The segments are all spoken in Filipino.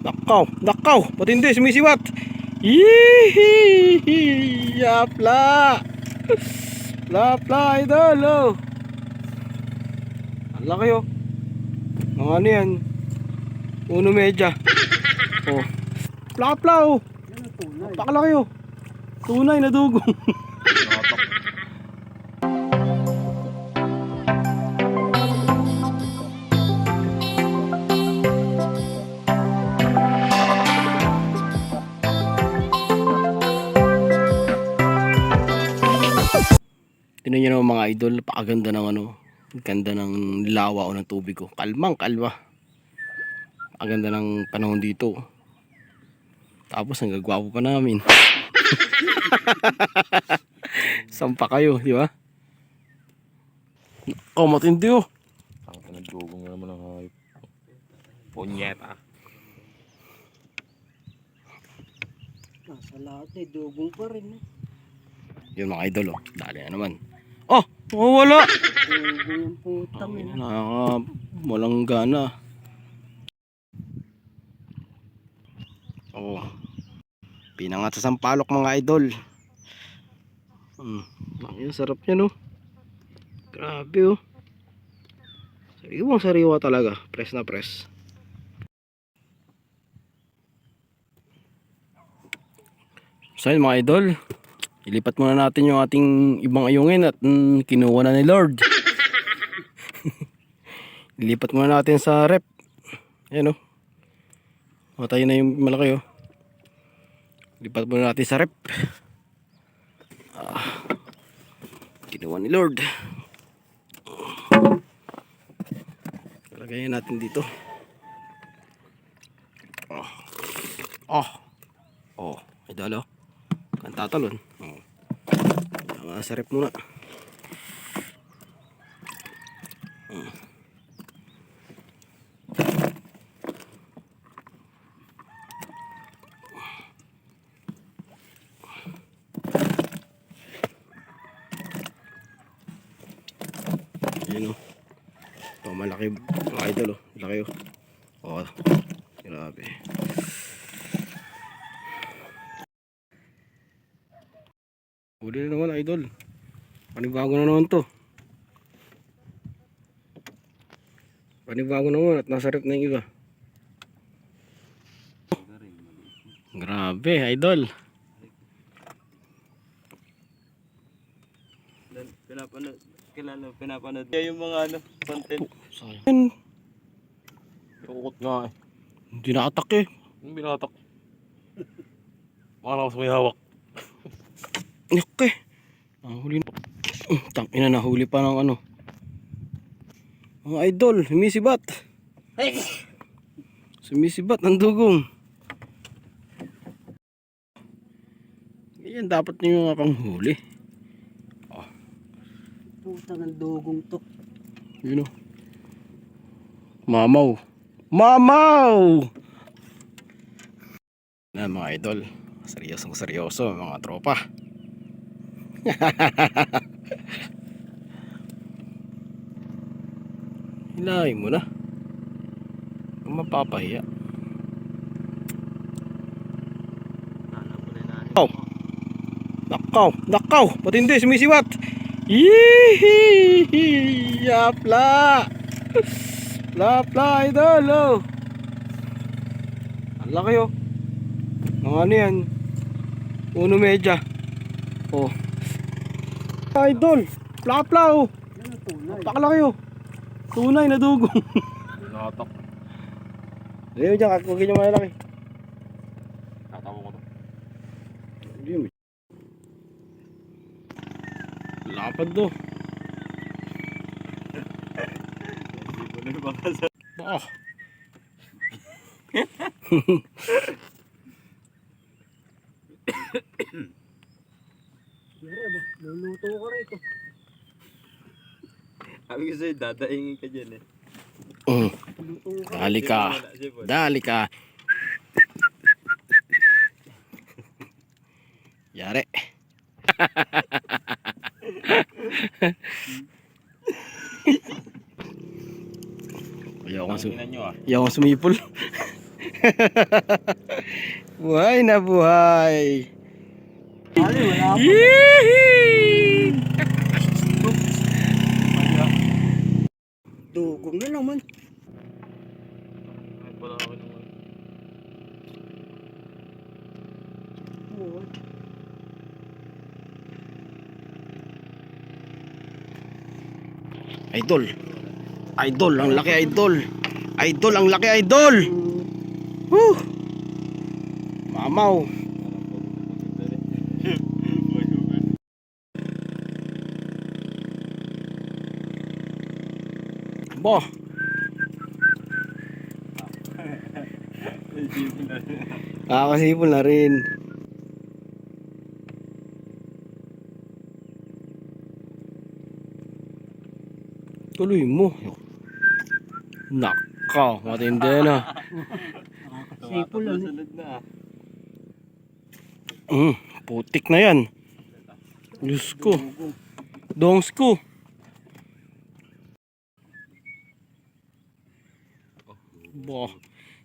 Nakaw, nakaw, matindi, sumisiwat. Yee! Yapla! Lapla, idol, oh. Ang laki, oh. Mga ano yan? Uno medya. Oh. Plapla, oh. Napakalaki, oh. Tunay na dugong. Tingnan nyo naman mga idol, napakaganda ng ano, ganda ng lawa o ng tubig ko. Kalmang kalma. Ang ganda ng panahon dito. Tapos ang gagwapo pa namin. Sampa kayo, di ba? Oh, matindi oh. Ang pinagdugong naman ng hayop. Punyeta. Nasa lahat eh, dugong pa rin eh. Yun mga idol oh. Dali na naman. Oh, wala. Putang eh. Nakaka, walang gana. Oh. Pinangat sa sampalok mga idol. Hmm. Ang sarap niya no. Grabe oh. Sariwang sariwa talaga. Press na press. So mga idol. Ilipat muna natin yung ating ibang ayungin at mm, kinuha na ni Lord. Ilipat muna natin sa rep. Ayan o. Matay na yung malaki o. Lipat muna natin sa rep. Ah, kinuha ni Lord. Lagayin natin dito. Oh. Oh. Oh. Idol oh. Kan tatalon. Oh. Tama sa rep muna. Ayun o. Oh, malaki mga idol o. Laki o. Oh, grabe. Huli na naman idol. Panibago na naman to. Panibago naman at nasa rep na yung iba. Grabe idol. Pinapanood, kilala, pinapanood. Yung mga ano, content. Sayang. Ukot nga eh. Hindi nakatak eh. Binatak. Mga may hawak. Okay. Nahuli na. Uh, Tangina nahuli pa ng ano. Mga idol, sumisibat. Sumisibat ng dugong. Yan dapat nyo nga pang huli. Putang ang dugong to. Yun o. Mamaw. Mamaw! Na mga idol. Seryosong seryoso mga tropa. Hilahin mo na. Kung mapapahiya. Nakaw. Nakaw. Nakaw. Patindi. Sumisiwat. Yee! Yapla! Lapla idol oh. Ang laki oh. Mga ano yan? Uno medya. Oh. Idol. Plapla oh. Napakalaki oh. Tunay na dugong. Binatak. Ayun dyan, kakugin yung malalaki. Tatawa ko to. Lapad. Hindi ko na yung mga sa... Ah. Yara ba? Luluto ko rito. Sabi ko sa'yo, dadaingin ka dyan eh. Ko. Dali ka. Dali ka. Yari. Ayaw kong, su Tingnan nyo ah. ayaw kong sumipol. buhay na buhay. Ali, wala pa. Yee! Dugong na naman. Wala ako naman. Idol. Idol, ang laki idol. Idol, ang laki idol. Woo! Mamaw. Bo. Kakasipol na rin. Tuloy mo. Naka, matindi na. Sipol lang. Sunod na. Mm, putik na yan. Diyos ko. Dongs ko. Ba.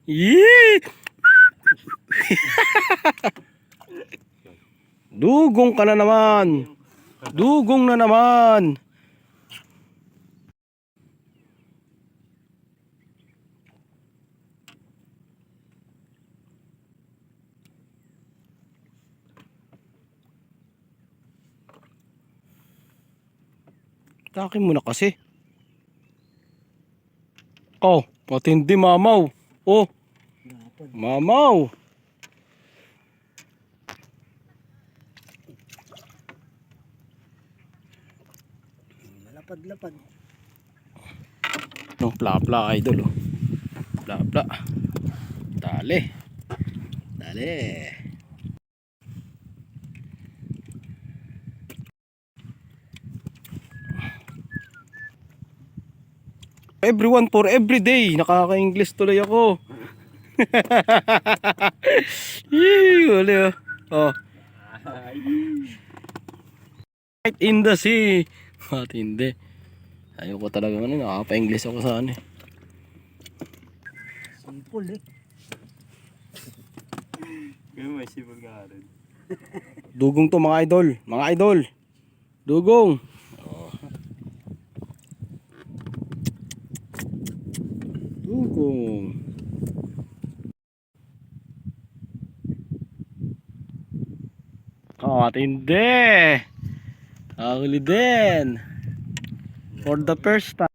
Yee! Dugong ka na naman. Dugong na naman. Takin mo na kasi. Oh, matindi mamaw. Oh, mamaw. Malapad-lapad. No, pla-pla idol oh. Pla-pla. Dali. Dali. Everyone for every day. Nakaka-English tuloy ako. Yee, wala. Oh. Right in the sea. Matindi. Ayoko talaga ano, nakaka-English ako sa ano eh. Sipol eh. Kaya may sipag rin. Dugong to mga idol. Mga idol. Dugong. Dugong. Oh, matindi. Nakahuli din. For the first time.